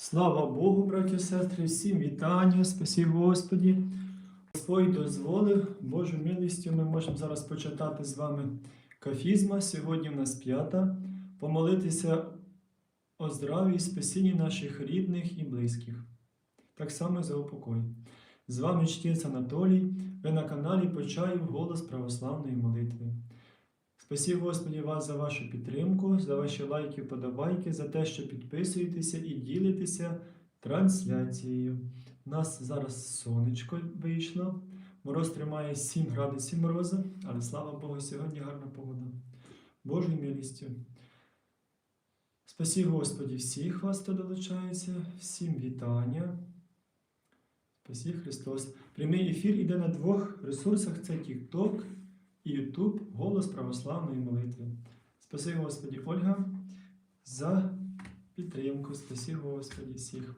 Слава Богу, браті сестри, всім вітання, спасибо Господі. Господь дозволив, Божою милістю ми можемо зараз почитати з вами кафізма. Сьогодні в нас п'ята. Помолитися о здраві і спасінні наших рідних і близьких. Так само за упокой. З вами чтець Анатолій. Ви на каналі Почаїв Голос Православної молитви. Спасибо, Господі, вас за вашу підтримку, за ваші лайки, подобайки, за те, що підписуєтеся і ділитеся трансляцією. У нас зараз сонечко вийшло. Мороз тримає 7 градусів морозу, але слава Богу, сьогодні гарна погода. Божою милістю. Спасибо, Господі, всіх вас, хто долучається, всім вітання. Спасибо Христос. Прямий ефір іде на двох ресурсах: це TikTok і YouTube Голос православної молитви. Спасибо Господі Ольга за підтримку. Спасибо Господі всіх.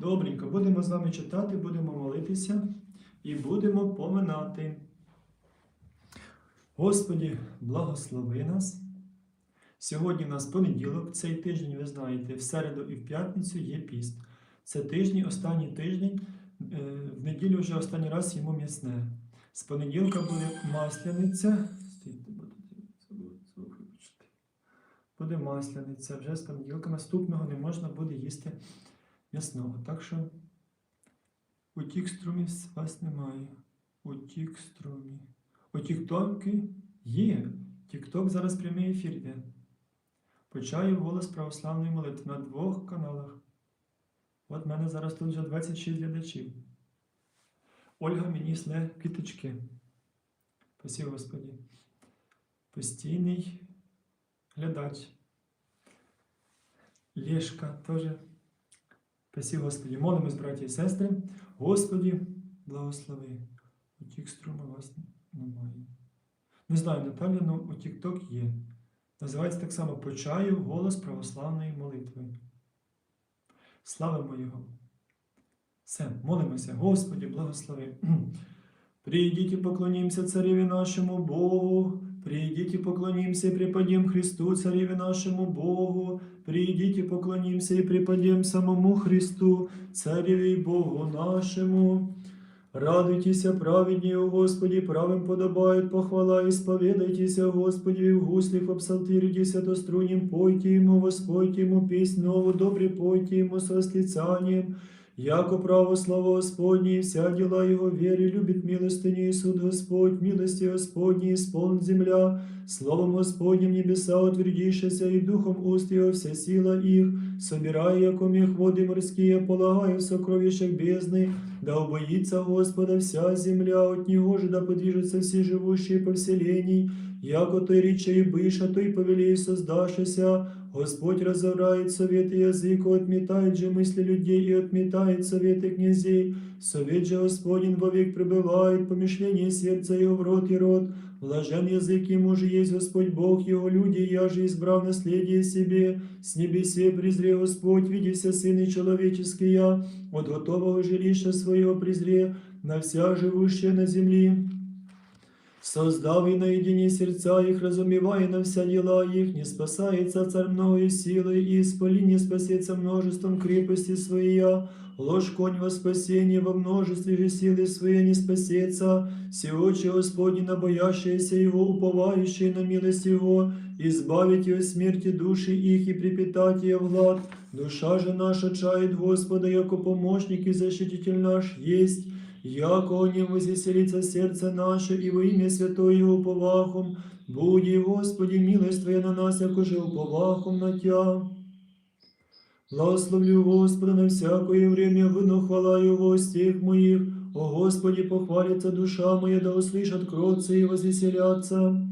Добренько, будемо з вами читати, будемо молитися і будемо поминати. Господі, благослови нас. Сьогодні у нас понеділок, цей тиждень, ви знаєте, в середу і в п'ятницю є піст. Це тиждень, останній тиждень, е, в неділю вже останній раз їмо м'ясне. З понеділка буде масляниця. Стійте. Буде масляниця. Вже з понеділка наступного не можна буде їсти м'ясного. Так що у тік-струмі вас немає. У тік-струмі. У тіктоки є. Тікток зараз прямий ефір йде. Почаю голос православної молитви на двох каналах. От в мене зараз тут вже 26 глядачів. Ольга мені сле квіточки. Спасибо, Господі. Постійний глядач. Лєшка теж. Спасибо, Господі. Молимось, браті і сестри. Господі, благослови. Утік струма вас немає. Не знаю, Наталя, але у TikTok є. Називається так само Почаю голос православної молитви. Славимо Його. Все, молимося, Господі, благослови. Прийдіть і поклонімся цареві нашому Богу. Прийдіть і поклонімся і припадім Христу, цареві нашому Богу. Прийдіть і поклонімся і припадім самому Христу, цареві й Богу нашому. Радуйтеся, праведні у Господі, правим подобають похвала, і сповідайтеся, Господі, в гуслях обсалтиритеся до струнем, пойте ему, воспойте ему песнь нову, добре пойте ему со восклицанием. Яко право слава Господне, и вся дела Его веры, любит милостыню и суд Господь, милости Господней исполн земля, Словом Господним небеса утвердившися, и духом уст Его вся сила их, собирая, яко мех воды морские, полагая в сокровищах бездны, да убоится Господа вся земля, от Него же да подвижутся все живущие по вселенной, яко той речей быша, той повелей создашися, Господь разорает советы языка, отметает же мысли людей и отметает советы князей. Совет же Господень вовек пребывает, помышление сердца его в рот и рот. Блажен язык ему же есть Господь Бог его, люди, я же избрав наследие себе. С небесе презре Господь, видися Сыны человеческие, от готового жилища своего презре на вся живущая на земле. Создав и наедине сердца их, разумевая на вся дела их, не спасается царь многою силой, и исполи не спасется множеством крепости своя. Ложь конь во спасение во множестве же силы своей не спасется. Всеочи Господи, набоящиеся Его, уповающие на милость Его, избавить от смерти души их и припитать ее в глад. Душа же наша чает Господа, яко помощник и защититель наш есть Яко о нем возвеселится сердце наше, и во имя Святое Его уповахом, буди, Господи, милость Твоя на нас, яко же уповахом на Тя. Благословлю Господа на всякое время, выну хвала Его стих моих. О Господи, похвалится душа моя, да услышат кротцы и возвеселятся.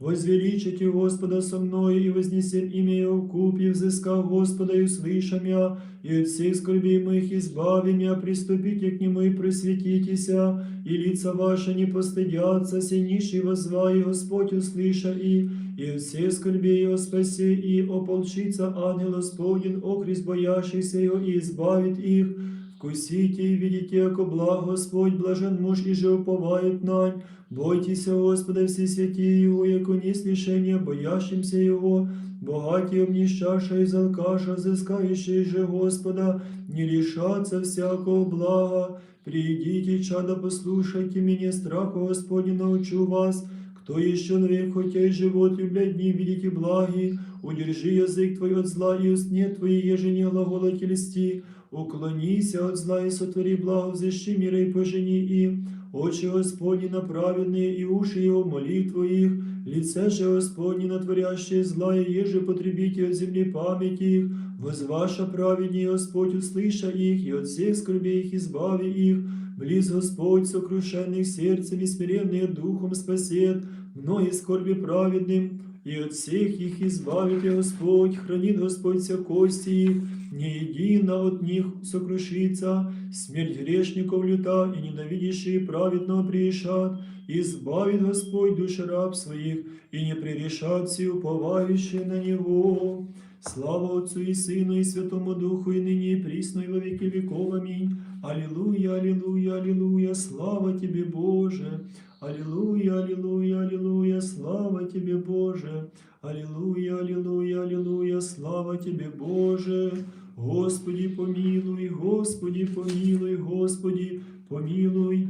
Возвеличите Господа со мною, и вознесем имя Его в куб, и взыскав Господа, и услышам я, и от всех скорбей моих избави меня, приступите к Нему и просветитеся, и лица ваши не постыдятся, сильнейший возвай, Господь услыша и, и от всех скорбей Его спаси, и ополчится ангел Господень, окрест боящийся Его, и избавит их, в Вкусите и видите, яко благ Господь, блажен муж, и же уповает нань. Бойтеся Господа все святые Его, яко не смешение, боящимся Его, богатые обнищаша из алкаша, взыскающие же Господа, не лишаться всякого блага. Придите, чадо, послушайте меня, страху Господне научу вас, кто есть человек, хотя и живот, любля дни, видите благи, удержи язык твой от зла и уст нет твои, еже не глаголоти листи, уклонися от зла и сотвори благо, взыщи мира и пожени и, очи Господни на праведные и уши его молитву их, лице же Господне на творящее зла, и еже потребите от земли памяти их, возваша праведнее Господь, услыша их, и от всех скорбей их избави их, Близ Господь, сокрушенных сердцем и смиренных духом спасет, многие скорби праведным, и от всех их избавит Господь, хранит Господь вся кости не едино от них сокрушится, смерть грешников люта, и ненавидящие праведного приишат, избавит Господь души раб своих, и не пререшат все уповающие на Него. Слава Отцу и Сыну и Святому Духу, и ныне и присно, и во веки веков. Аминь. Аллилуйя, аллилуйя, аллилуйя, слава Тебе, Боже. Аллилуйя, аллилуйя, аллилуйя, слава Тебе, Боже. Аллилуйя, аллилуйя, аллилуйя, слава Тебе, Боже. Господи, помилуй, Господи, помилуй, Господи, помилуй.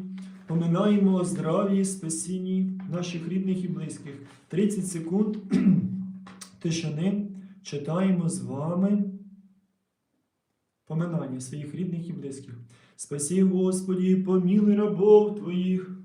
Поминаємо о здрав'ї, спасінні наших рідних і близьких. 30 секунд тишини читаємо з вами поминання своїх рідних і близьких. Спасі, Господі, помилуй рабов Твоїх.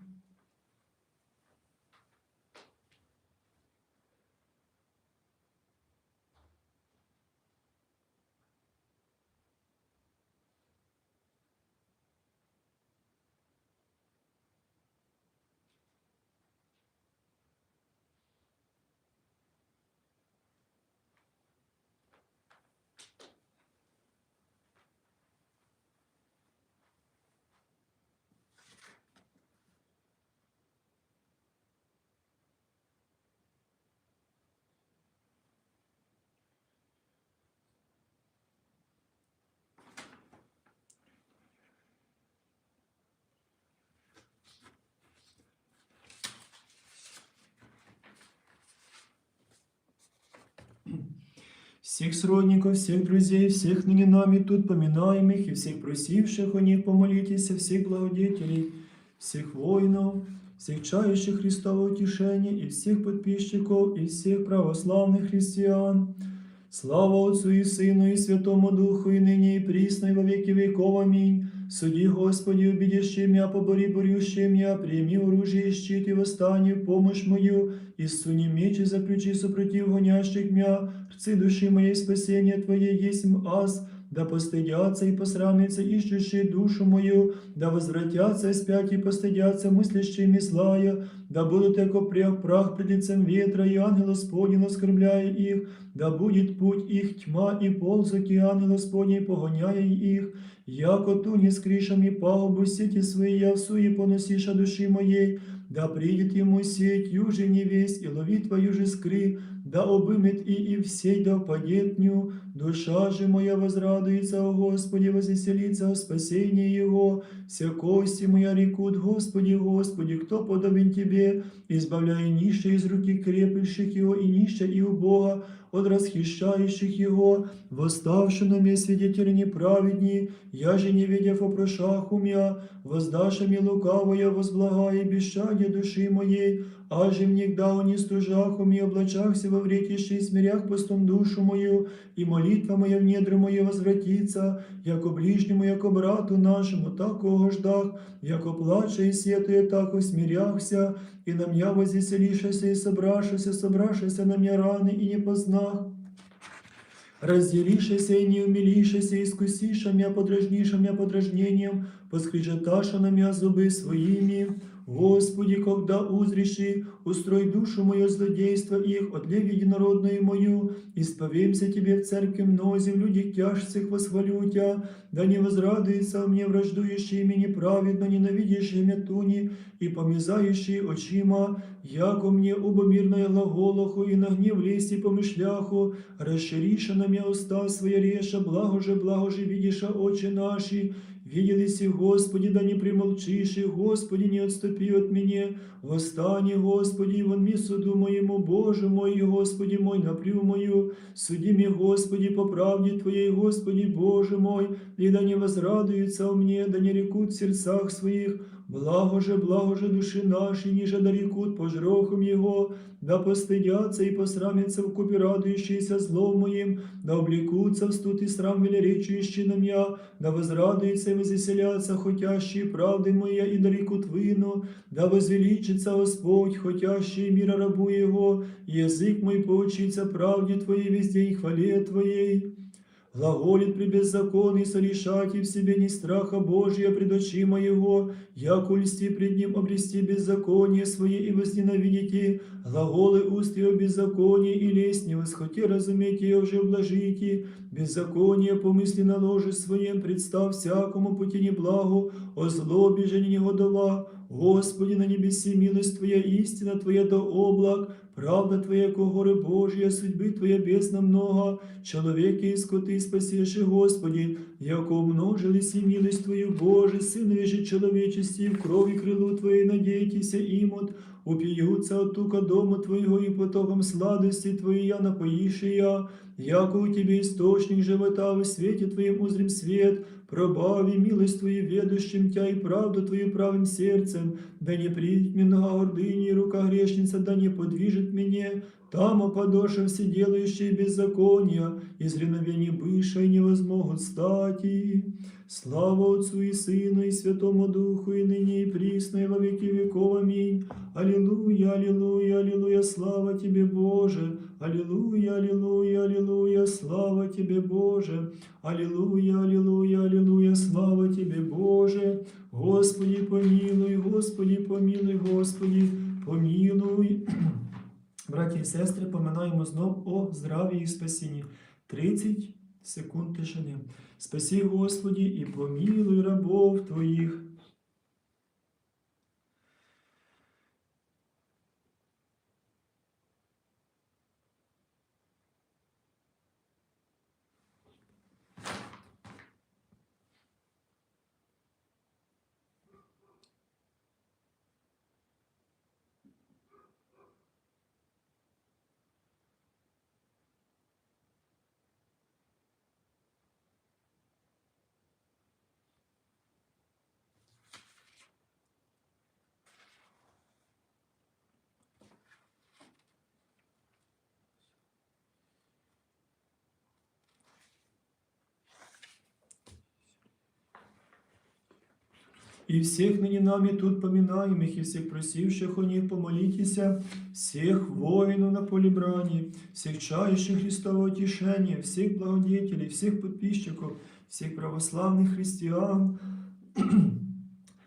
Всех сродников, всех друзей, всех ныне нами тут поминаемых и всех просивших о них помолитесь, всех благодетелей, всех воинов, всех чающих Христова утешения и всех подписчиков и всех православных христиан. Слава Отцу и Сыну и Святому Духу, и ныне и присно, и во веки веков. Аминь. Суди, Господи, убедящий меня, побори борющий меня, прими оружие и щит и восстань в помощь мою, и суни меч и заключи супротив гонящих меня, рцы души моей спасение Твоє есть аз, да постыдятся и посрамятся ищущие душу мою, да возвратятся спять и постыдятся мыслящими злая, да будут яко прях прах пред лицем ветра, и ангел Господень оскорбляя их, да будет путь их тьма и ползаки, ангел Господень погоняя их, яко туни с кришами пагубу сети свои я в суе поносиша души моей, да придет ему сеть юже невесть, и ловит твою же скри, да обымет и и всей да впадет душа же моя возрадуется о Господе, возвеселится о спасении Его, вся кости моя рекут, Господи, Господи, кто подобен Тебе, избавляя нищие из руки крепящих Его и нища и у Бога, от расхищающих Его, восставши на мне свидетели неправедни, я же не видя о прошах умя, воздаша мне лукавое возблагая бесчадие души моей, а же внегда они стужах уми облачахся во вретище и смирях постом душу мою, и молитва моя в недра моє возвратится, яко ближнему, яко брату нашему, такого ждах, яко плаче и сетує, тако смиряхся, и на меня возвеселишася и собрашася, собрашася на меня раны и не познах. Разделишася и не умилишася, искусиша меня, подражниша меня подражнением, поскрежеташа на меня зубы своими. Господи, когда узриши, устрой душу мою злодейство их, отлев единородную мою, исповемся Тебе в церкви мнозе, в людях тяжцах восхвалю Тя, да не возрадуется мне враждующие мне неправедно, ненавидящие меня туни и помизающие очима, яко мне убомирная глаголоху и на гнев лести помышляху, расшириша на меня уста своя реша, благо же, благо же видиша очи наши, Виделись, Господи, да не примолчишь, и, Господи, не отступи от меня. Восстань, Господи, вон ми суду моему, Боже мой, и, Господи мой, напрю мою. Суди мне, Господи, по правде Твоей, Господи, Боже мой, и да не возрадуются у мне, да не рекут в сердцах своих. Благо же, благо же души нашей, ниже да рекут пожрохом Его, да постыдятся и посрамятся в купе радующиеся злом моим, да облекутся в студ и срам велеречующий на меня, да возрадуются и возвеселятся хотящие правды моя и да рекут вину, да возвеличится Господь, хотящий мира рабу Его, и язык мой поучится правде Твоей везде и хвале Твоей. Глаголит при беззаконный сорешати в себе не страха Божия пред очи моего, як ульсти пред ним обрести беззаконие свое и возненавидите, глаголы уст его беззаконие и лесть не восхоте разуметь ее уже блажите, беззаконие помысли на ложе своем, представ всякому пути неблагу, о злобе же не негодова, Господи, на небеси милость Твоя, истина Твоя до облак, правда Твоя, ко горы Божия, судьбы Твоя бездна много, человеки и скоты спасеши, Господи, яко умножились и милость Твою, Боже, Сынове же человечести, в крови крылу Твоей надейтесь имут, упьются от тука дома Твоего и потоком сладости Твоей я напоишь и я, яко у Тебе источник живота, в свете Твоем узрим свет, пробави милость Твою ведущим Тя и правду Твою правым сердцем, да не придет мне нога гордыни, и рука грешница, да не подвижет мне, там опадоша все делающие беззакония, из реновения быша и не возмогут стати. Слава Отцу и Сыну и Святому Духу, и ныне и присно, и во веки веков. Аминь. Аллилуйя, аллилуйя, аллилуйя, слава Тебе, Боже. Аллилуйя, аллилуйя, аллилуйя, слава Тебе, Боже. Аллилуйя, аллилуйя, аллилуйя, слава Тебе, Боже. Господи, помилуй, Господи, помилуй, Господи, помилуй. Браті і сестри, поминаємо знов о здраві і спасінні. 30 секунд тишини. Спаси, Господі, і помілуй рабов Твоїх. И всех ныне нами тут поминаемых, и всех просивших о них помолитеся, всех воинов на поле брани, всех чающих Христового утешения, всех благодетелей, всех подписчиков, всех православных христиан.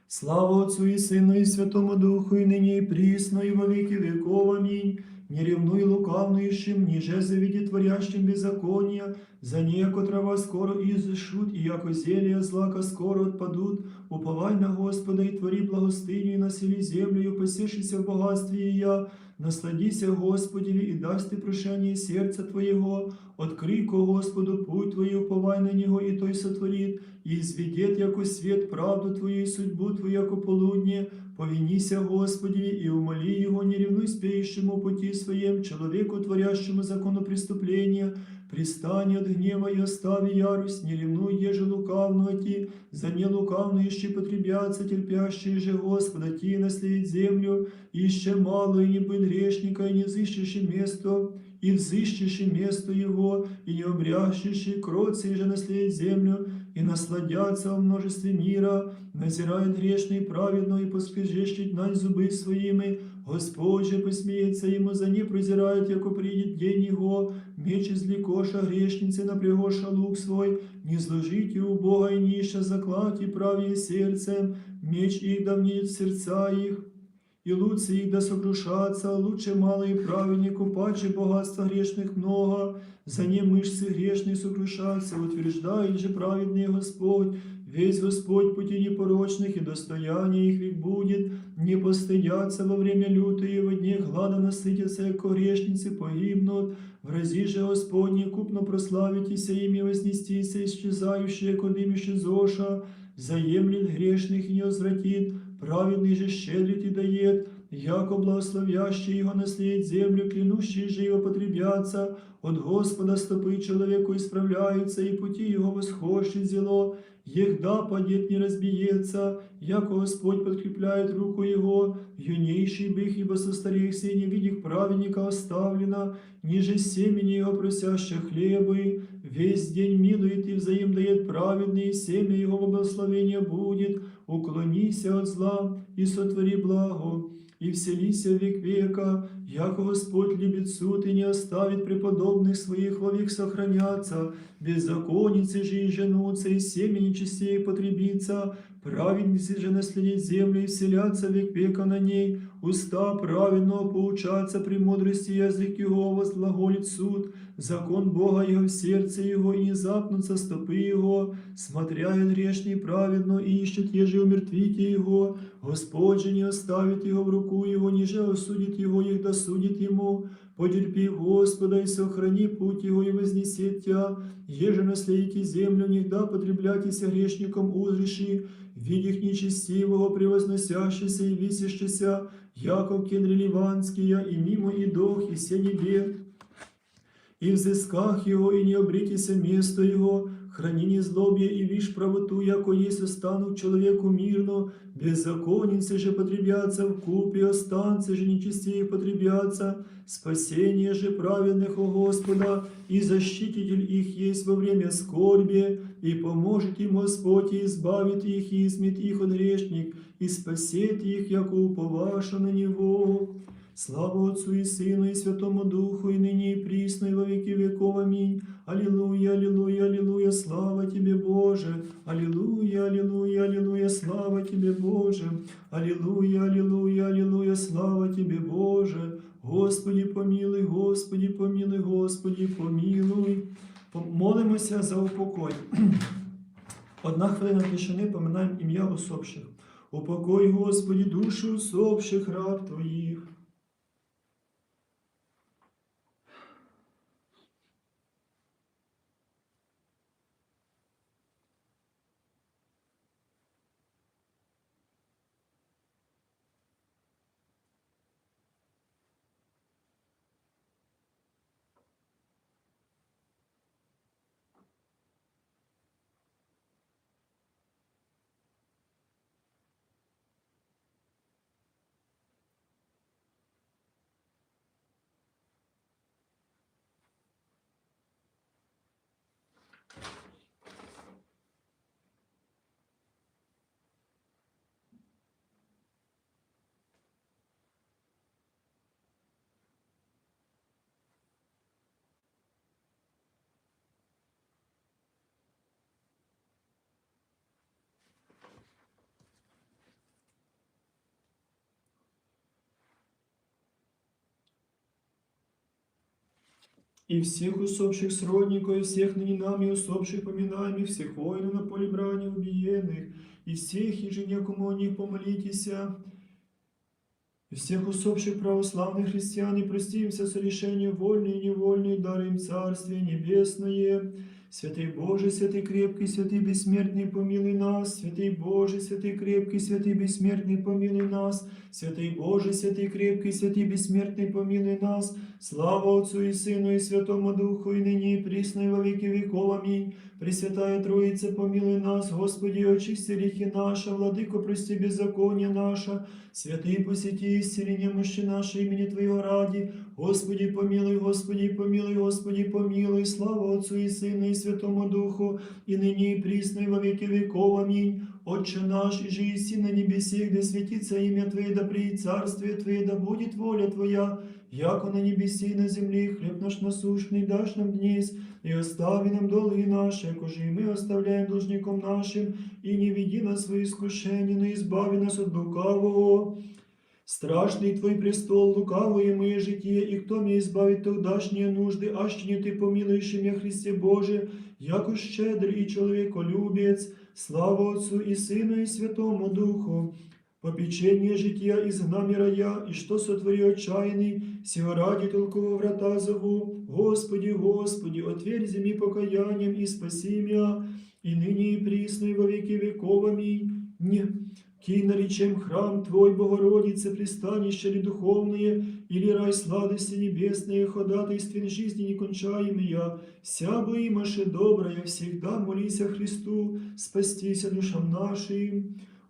Слава Отцу и Сыну и Святому Духу, и ныне и присно, и во веки веков. Аминь. Не ревнуй лукавнующим, ниже завиди творящим беззакония, за неко трава скоро изышут, и яко зелья злака скоро отпадут. Уповай на Господа и твори благостиню, и насели землю, посешися в богатстве і я. Насладися Господеві і дасть ти прошення серця Твоєго, открий ко Господу путь Твою, уповай на Него, и Той сотворит, и изведет, яко свет, правду Твою и судьбу Твою, яко полудне, повініся Господи, и умоли Его, не ревнуй спеющему пути Своем, человеку, творящему закону преступления, пристань от гнева и остави ярость, не ревнуй, еже лукавную ти, за не ще потребятся, терпящие же Господа, ти наследить землю, ище мало и не быть грешника, и не взыщешь место, и взыщешь место его, и не обрящешь кроцы же наследить землю, и насладятся во множестве мира, назирает грешный и праведно, и поскрежещет на зубы своими, Господь же посмеется ему, за не презирает, яко придет день его, меч из ликоша грешницы напрягоша лук свой, не зложите у Бога и ниша закладьте правее сердцем, меч их давнеет в сердца их, и лучше их да сокрушаться, лучше мало и праведнику, паче богатства грешных много, за не мышцы грешные сокрушаться, утверждает же праведный Господь, весь Господь пути непорочных, и достояние их век будет, не постыдятся во время лютые, во дне глада насытятся, яко грешницы погибнут, в рази же Господне купно прославитеся ими вознестися, исчезающие, яко дым исчезоша, заемлет грешных и не возвратит, праведный же щедрит и дает, яко благословящий его наследить землю, клянущий же его потребятся, от Господа стопы человеку исправляются, и пути его восхощет зело, егда падет не разбиется, яко Господь подкрепляет руку его, юнейший бых, ибо со старых сей не видих праведника оставлено, ниже семени его просящих хлебы, весь день милует и взаим дает праведный, и семя его во благословение будет, уклонися от зла и сотвори благо и вселися в век века, яко Господь любит суд и не оставит преподобных своих вовек сохраняться, беззаконницы же и женутся, и семени частей потребится, праведницы же наследить землю и вселятся век века на ней, уста праведного поучаться премудрости язык его возглаголит суд, закон Бога его в сердце его, и запнутся стопы его, смотря и грешный праведно ищет, еже умертвите его, Господь же не оставит его в руку его, ниже осудит его, их досудит ему, потерпи Господа и сохрани путь его и вознесет тебя, еже наследите землю, нигда потребляйтесь грешником узреши, видих нечестивого превозносящийся и висящийся, Яков кедри ливанские, и мимо и дох, и се небе, и взысках его, и не обритеся место его, храни незлобие и вишь правоту, яко есть останут человеку мирно, беззаконницы же потребятся в купе, останцы же нечестивые потребятся, спасение же праведных у Господа, и защититель их есть во время скорби, и поможет им Господь, и избавит их, и измет их от грешник, и спасет их, яко уповаша на Него. Слава Отцу и Сыну и Святому Духу, и ныне и присно, и во веки веков. Аминь. Аллилуйя, аллилуйя, аллилуйя, слава Тебе, Боже. Аллилуйя, аллилуйя, аллилуйя, слава Тебе, Боже. Аллилуйя, аллилуйя, аллилуйя, слава Тебе, Боже. Господи, помилуй, Господи, помилуй, Господи, помилуй. Молимося за упокой. Одна хвилина тишини поминаємо ім'я усопших. Упокой, Господи, душі усопших раб Твоїх. И всех усопших сродников, и всех ныне нами усопших поминаем, и всех воинов на поле брани убиенных, и всех еженекому о них помолитеся, и всех усопших православных христиан, и простимся с решением вольные и невольные, дарим Царствие Небесное. Святый Боже, святый крепкий, святый бессмертный, помилуй нас. Святый Боже, святый крепкий, святый бессмертный, помилуй нас. Святый Боже, святый крепкий, святый бессмертный, помилуй нас. Слава Отцу и Сыну и Святому Духу, и ныне и присно, и во веки веков. Аминь. Пресвятая Троица, помилуй нас, Господи, очисти грехи наши, Владыко, прости беззаконие наше, святые посети исцеление мощи нашей имени Твоего ради, Господи, помилуй, Господи, помилуй, Господи, помилуй, слава Отцу и Сыну и Святому Духу, и ныне и присно, и во веки веков. Аминь. Отче наш, и же иси на небесе, где светится имя Твое, да приидет царствие Твое, да будет воля Твоя, яко на небеси и на земле, хлеб наш насущный дашь нам днесь, и остави нам долги наши, якоже и мы оставляем должником нашим, и не веди нас в свои искушения, но избави нас от лукавого. Страшный Твой престол, лукавое мое житие, и кто меня избавит тогдашние нужды, аще не Ты помилуешь меня, Христе Боже, яко щедрый и человеколюбец, слава Отцу и Сыну и Святому Духу, попечение жития изгнами рая, и что сотвори отчаянный, сего ради толкового врата зову, Господи, Господи, отверзи ми покаянием и спаси меня, и ныне и присно, и во веки веков. Аминь. Кий наречем храм Твой, Богородице, пристанище ли духовное, или рай сладости небесные, ходатайствен жизни некончаемая, вся бы имаше добрая, всегда молися Христу, спастися душам нашим.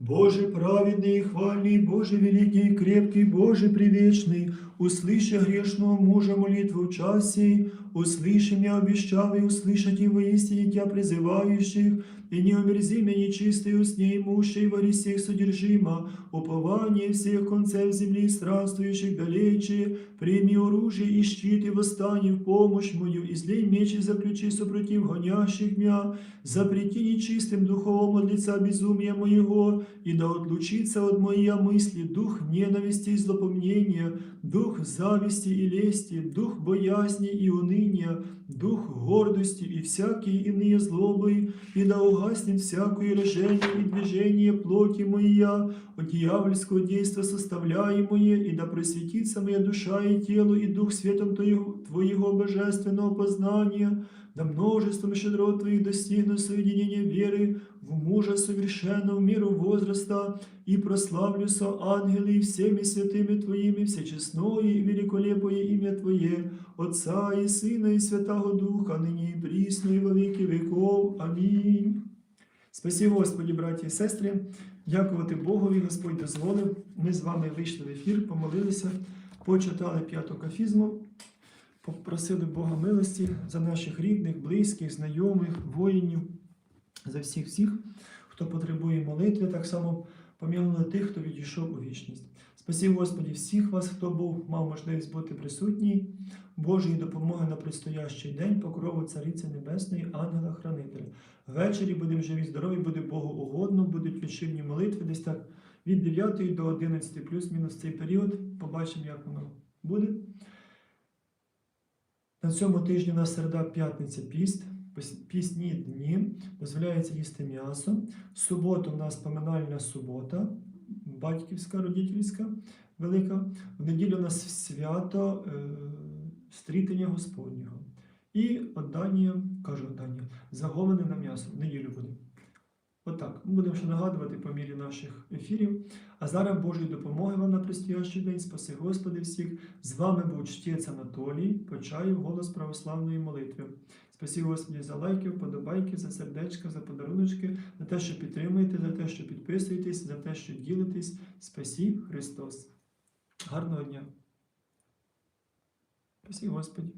Боже праведный и хвальный, Боже великий и крепкий, Боже привечный, услыши грешного мужа молитву в часе, услыши меня обещавый, услышать и воистине Тебя призывающих, и не омерзи меня нечистый с ней имущей во всех содержима, упование всех концев земли странствующих далече, прими оружие и щит и восстань в помощь мою, и злей меч и заключи супротив гонящих меня, запрети нечистым духовом от лица безумия моего, и да отлучится от моей мысли дух ненависти и злопомнения, дух зависти и лести, дух боязни и уныния, дух гордости и всякие иные злобы, и да угаснет всякое рожение и движение плоти моя, от дьявольского действа составляемое, и да просветится моя душа и тело, и дух светом Твоего, Твоего божественного познания, да множеством щедрот Твоих достигну соединения веры в мужа совершенного в миру возраста, и прославлюся ангелы и всеми святыми Твоими, всечестное и великолепое имя Твое, Отца и Сына и Святого Духа, нині і присно, і во віки веков. Амінь. Спасибо, Господі, браті і сестри. Дякувати Богові, Господь дозволив. Ми з вами вийшли в ефір, помолилися, почитали п'яту кафізму, попросили Бога милості за наших рідних, близьких, знайомих, воїнів, за всіх всіх, хто потребує молитви, так само помілили тих, хто відійшов у вічність. Спасибо, Господі, всіх вас, хто був, мав можливість бути присутній, Божої допомоги на предстоящий день, покрову Цариці Небесної, ангела-хранителя. Ввечері будемо живі, здорові, буде Богу угодно, будуть вечірні молитви, десь так від 9 до 11, плюс-мінус цей період. Побачимо, як воно буде. На цьому тижні у нас середа, п'ятниця, піст, пісні дні, дозволяється їсти м'ясо. В суботу у нас поминальна субота, батьківська, родительська, велика. В неділю у нас свято е, стрітення Господнього. І оддання, кажу оддання, заговане на м'ясо в неділю буде. Отак. Ми будемо ще нагадувати по мірі наших ефірів. А зараз Божої допомоги вам на предстоящий день. Спаси Господи всіх. З вами був чтець Анатолій, Почаєв, голос православної молитви. Спасибо Господі за лайки, вподобайки, за сердечка, за подаруночки, за те, що підтримуєте, за те, що підписуєтесь, за те, що ділитесь. Спасі Христос. Гарного дня. Спасибо Господі.